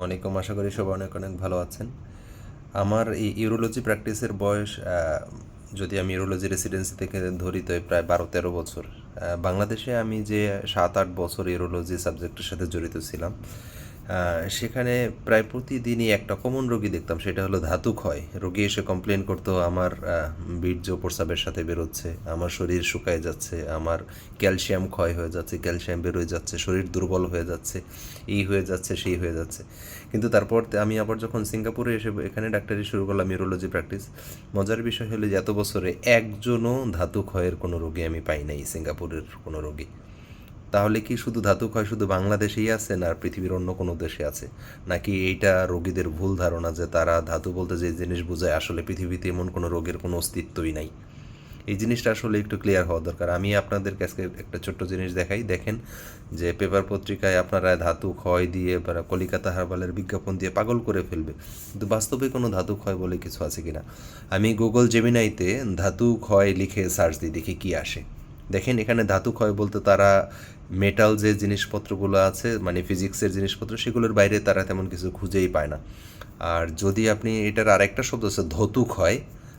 অনেকম, আশা করি সবাই অনেক অনেক ভালো আছেন। আমার এই ইউরোলজি প্র্যাকটিসের বয়স যদি আমি ইউরোলজি রেসিডেন্সি থেকে ধরি তো প্রায় বারো তেরো বছর বাংলাদেশে আমি যে সাত আট বছর ইউরোলজি সাবজেক্টের সাথে জড়িত ছিলাম সেখানে প্রায় প্রতিদিনই একটা কমন রোগী দেখতাম, সেটা হলো ধাতু ক্ষয় রোগী এসে কমপ্লেন করতো, আমার বীর্য প্রস্রাবের সাথে বেরোচ্ছে, আমার শরীর শুকায় যাচ্ছে, আমার ক্যালসিয়াম ক্ষয় হয়ে যাচ্ছে, ক্যালসিয়াম বেরোয় যাচ্ছে, শরীর দুর্বল হয়ে যাচ্ছে, এই হয়ে যাচ্ছে, সেই হয়ে যাচ্ছে। কিন্তু তারপর আমি আবার যখন সিঙ্গাপুরে এসে, এখানে ডাক্তারি শুরু করলাম, ইউরোলজি প্র্যাকটিস, মজার বিষয় হলো যে এত বছরে একজনও ধাতু ক্ষয়ের কোনো রোগী আমি পাই নাই, সিঙ্গাপুরের কোনো রোগী। তাহলে কি শুধু ধাতু ক্ষয় শুধু বাংলাদেশেই আছে না পৃথিবীর অন্য কোনো দেশে আছে? নাকি এইটা রোগীদের ভুল ধারণা যে তারা ধাতু বলতে যে জিনিস বোঝায়, আসলে পৃথিবীতে এমন কোনো রোগের কোনো অস্তিত্বই নাই? এই জিনিসটা আসলে একটু ক্লিয়ার হওয়া দরকার। আমি আপনাদের কাছে একটা ছোট্ট জিনিস দেখাই। দেখেন যে পেপার পত্রিকায় আপনারা ধাতু ক্ষয় দিয়ে বা কলিকাতা হারবালের বিজ্ঞাপন দিয়ে পাগল করে ফেলবে। কিন্তু বাস্তবে কোনো ধাতু ক্ষয় বলে কিছু আছে কিনা? আমি গুগল জেমিনাইতে ধাতু ক্ষয় লিখে সার্চ দিই, দেখি কি আসে। দেখেন, এখানে ধাতু ক্ষয় বলতে তারা মেটাল যে জিনিসপত্রগুলো আছে মানে ফিজিক্সের জিনিসপত্র, সেগুলোর বাইরে তারা তেমন কিছু খুঁজেই পায় না। আর যদি আপনি এটার আরেকটা শব্দ আছে, ধতু ক্ষয়,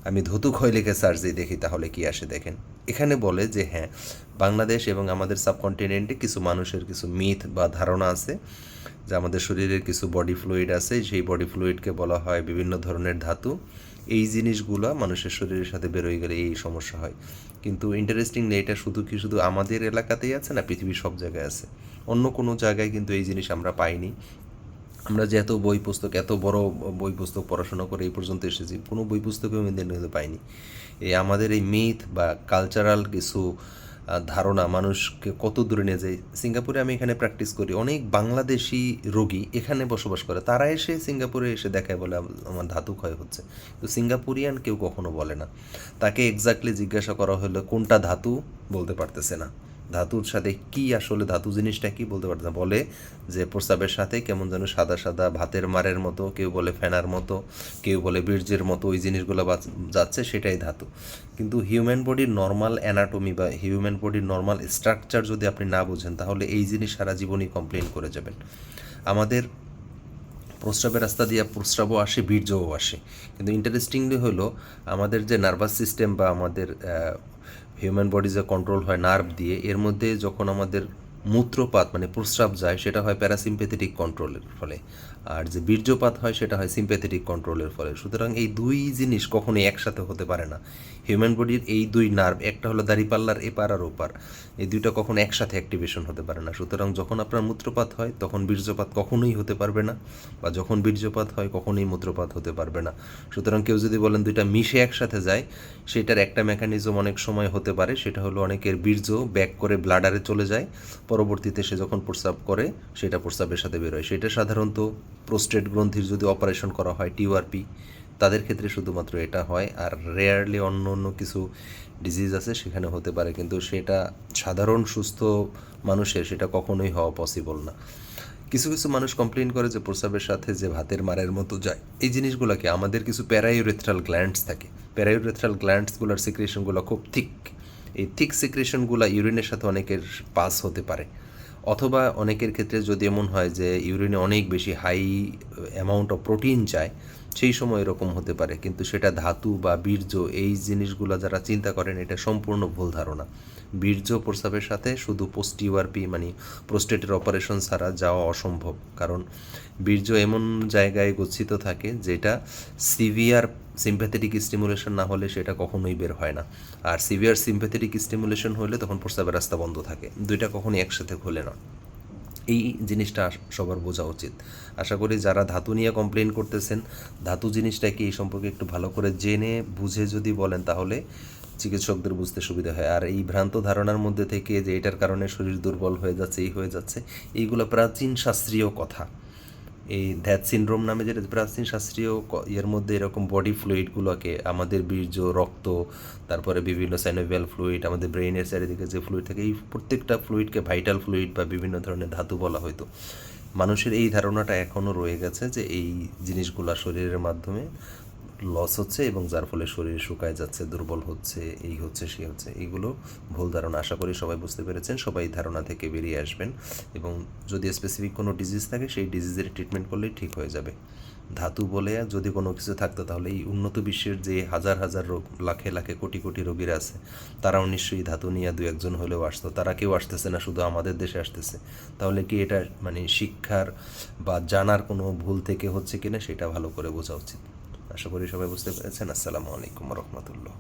আমি ধতু ক্ষয় লিখে সার্চ দিয়ে দেখি তাহলে কি আসে দেখেন। এখানে বলে যে হ্যাঁ বাংলাদেশ এবং আমাদের সাবকন্টিনেন্টে কিছু মানুষের কিছু মিথ বা ধারণা আছে, যে আমাদের শরীরের কিছু বডি ফ্লুইড আছে, সেই বডি ফ্লুইডকে বলা হয় বিভিন্ন ধরনের ধাতু। এই জিনিসগুলো মানুষের শরীরের সাথে বেরোয় গেলে এই সমস্যা হয়। কিন্তু ইন্টারেস্টিং এটা শুধু কি শুধু আমাদের এলাকাতেই আছে না, পৃথিবীর সব জায়গায় আছে? অন্য কোনো জায়গায় কিন্তু এই জিনিস আমরা পাইনি। আমরা যে এত বই পুস্তক, এত বড় বই পুস্তক পড়াশোনা করে এই পর্যন্ত এসেছি, কোনো বই পুস্তকেও কিন্তু পাইনি। এই আমাদের এই মিথ বা কালচারাল কিছু ধারণা মানুষকে কত দূরে নিয়ে যায়। সিঙ্গাপুরে আমি এখানে প্র্যাকটিস করি। অনেক বাংলাদেশি রোগী এখানে বসবাস করে। তারা এসে সিঙ্গাপুরে এসে দেখায় বলে আমার ধাতু ক্ষয় হচ্ছে। তো সিঙ্গাপুরিয়ান কেউ কখনো বলে না। তাকে এক্স্যাক্টলি জিজ্ঞাসা করা হলে, কোনটা ধাতু? বলতে পারতেছে না। ধাতুর সাথে কি আসলে ধাতু জিনিসটা কি বলতে পারছে না। বলে যে প্রস্রাবের সাথে কেমন যেন সাদা সাদা ভাতের মারের মতো, কেউ বলে ফেনার মতো, কেউ বলে বীর্যের মতো ওই জিনিসগুলো যাচ্ছে সেটাই ধাতু। কিন্তু হিউম্যান বডির নর্মাল অ্যানাটমি বা হিউম্যান বডির নর্মাল স্ট্রাকচার যদি আপনি না বোঝেন, তাহলে এই জিনিস সারা জীবনই কমপ্লেন করে যাবেন। আমাদের প্রস্রাবের রাস্তা দিয়ে প্রস্রাবও আসে, বীর্যও আসে। কিন্তু ইন্টারেস্টিংলি হলো, আমাদের যে নার্ভাস সিস্টেম বা আমাদের হিউম্যান বডিজে কন্ট্রোল হয় নার্ভ দিয়ে। এর মধ্যে যখন আমাদের মূত্রপাত মানে প্রস্রাব যায়, সেটা হয় প্যারাসিম্পেথেটিক কন্ট্রোলের ফলে। আর যে বীর্যপাত হয়, সেটা হয় সিম্পেথেটিক কন্ট্রোলের ফলে। সুতরাং এই দুই জিনিস কখনোই একসাথে হতে পারে না। হিউম্যান বডির এই দুই নার্ভ একটা হলো দাড়িপাল্লার এপার আর ওপার, এই দুইটা কখনো একসাথে অ্যাক্টিভেশন হতে পারে না। সুতরাং যখন আপনার মূত্রপাত হয়, তখন বীর্যপাত কখনোই হতে পারবে না, বা যখন বীর্যপাত হয়, কখনোই মূত্রপাত হতে পারবে না। সুতরাং কেউ যদি বলেন দুইটা মিশে একসাথে যায়, সেটার একটা মেকানিজম অনেক সময় হতে পারে, সেটা হলো অনেকের বীর্য ব্যাক করে ব্লাডারে চলে যায়। পরবর্তীতে সে যখন প্রস্রাব করে, সেটা প্রস্রাবের সাথে বেরোয় সেটা সাধারণত প্রোস্টেট গ্রন্থির যদি অপারেশন করা হয় টিউআরপি তাদের ক্ষেত্রে শুধুমাত্র এটা হয়। আর রেয়ারলি অন্য অন্য কিছু ডিজিজ আছে, সেখানে হতে পারে। কিন্তু সেটা সাধারণ সুস্থ মানুষের, সেটা কখনোই হওয়া পসিবল না। কিছু কিছু মানুষ কমপ্লেন করে যে প্রস্রাবের সাথে যে ভাতের মারের মতো যায়। এই জিনিসগুলোকে আমাদের কিছু প্যারাইউরেথ্রাল গ্ল্যান্ডস থাকে। প্যারাইউরেথ্রাল গ্ল্যান্ডসগুলোর সিক্রেশনগুলো খুব থিক এই থিক সিক্রেশনগুলো ইউরিনের সাথে অনেকের পাস হতে পারে। অথবা অনেকের ক্ষেত্রে যদি এমন হয় যে ইউরিনে অনেক বেশি হাই অ্যামাউন্ট অফ প্রোটিন চায় সেই সময় এরকম হতে পারে। কিন্তু সেটা ধাতু বা বীর্য, এই জিনিসগুলো যারা চিন্তা করেন, এটা সম্পূর্ণ ভুল ধারণা। বীর্য প্রস্রাবের সাথে শুধু পোস্ট ইউআরপি মানে প্রোস্টেটের অপারেশন ছাড়া যাওয়া অসম্ভব। কারণ বীর্য এমন জায়গায় গচ্ছিত থাকে যেটা সিভিয়ার সিম্প্যাথেটিক স্টিমুলেশন না হলে সেটা কখনোই বের হয় না। আর সিভিয়ার সিম্প্যাথেটিক স্টিমুলেশন হলে তখন প্রস্রাবের রাস্তা বন্ধ থাকে। দুইটা কখনোই একসাথে খোলে না। এই জিনিসটা সবার বোঝা উচিত। আশা করি যারা ধাতু নিয়ে কমপ্লেন করতেছেন, ধাতু জিনিসটা কি এই সম্পর্কে একটু ভালো করে জেনে, বুঝে যদি বলেন তাহলে চিকিৎসকদের বুঝতে সুবিধা হয়। আর এই ভ্রান্ত ধারণার মধ্যে থেকে যে এটার কারণে শরীর দুর্বল হয়ে যাচ্ছে, এই হয়ে যাচ্ছে, এইগুলো প্রাচীন শাস্ত্রীয় কথা। এই ধ্যাত সিনড্রোম নামে যেটা প্রাচীন শাস্ত্রীয় ইয়ের মধ্যে এরকম বডি ফ্লুইডগুলোকে আমাদের বীর্য, রক্ত, তারপরে বিভিন্ন সাইনোভিয়াল ফ্লুইড আমাদের ব্রেইনের চারিদিকে যে ফ্লুইড থাকে, এই প্রত্যেকটা ফ্লুইডকে ভাইটাল ফ্লুইড বা বিভিন্ন ধরনের ধাতু বলা হয়তো। মানুষের এই ধারণাটা এখনও রয়ে গেছে যে এই জিনিসগুলো শরীরের মাধ্যমে লস হচ্ছে এবং যার ফলে শরীর শুকায় যাচ্ছে, দুর্বল হচ্ছে, এই হচ্ছে, সে হচ্ছে। এইগুলো ভুল ধারণা, আশা করি সবাই বুঝতে পেরেছেন। সবাই ধারণা থেকে বেরিয়ে আসবেন এবং যদি স্পেসিফিক কোনো ডিজিজ থাকে, সেই ডিজিজের ট্রিটমেন্ট করলেই ঠিক হয়ে যাবে। ধাতু বলে যদি কোনো কিছু থাকতো তাহলে এই উন্নত বিশ্বের যে হাজার হাজার রোগ, লাখে লাখে কোটি কোটি রোগীরা আছে, তারাও নিশ্চয়ই ধাতু নিয়ে দু একজন হলেও আসতো। তারা কেউ আসতেছে না, শুধু আমাদের দেশে আসতেছে। তাহলে কি এটা মানে শিক্ষার বা জানার কোনো ভুল থেকে হচ্ছে কিনা, সেটা ভালো করে বোঝা উচিত। আশা করি সবাই বুঝতে পেরেছেন। আসসালামু আলাইকুম রহমতুল্লাহ।